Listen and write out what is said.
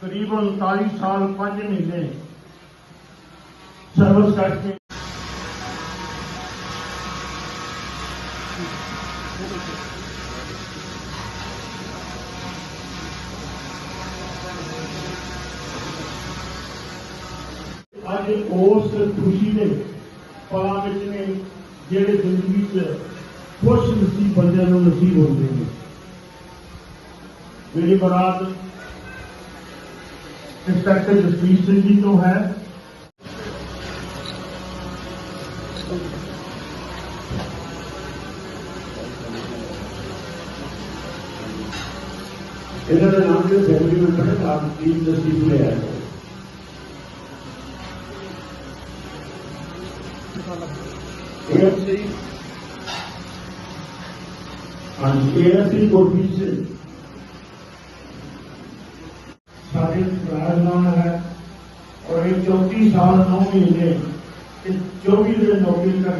قریب انتالی سال پانچ مہینے سروس کر کے اج اس خوشی کے پلان نے جڑے زندگی خوش نصیب بندے نصیب ہوتے ہیں میری برات انسپیکٹر جسپریت سنگھ جی جو ہے۔ انہوں نے نام جو فیملی ممبر ہے آپ تین تصدیق میں آئے ہاں جی اے ایس سی کوٹھی بھی سارے ہے اور یہ چوتیس سال نو مہینے چوبیس دن نوکری کر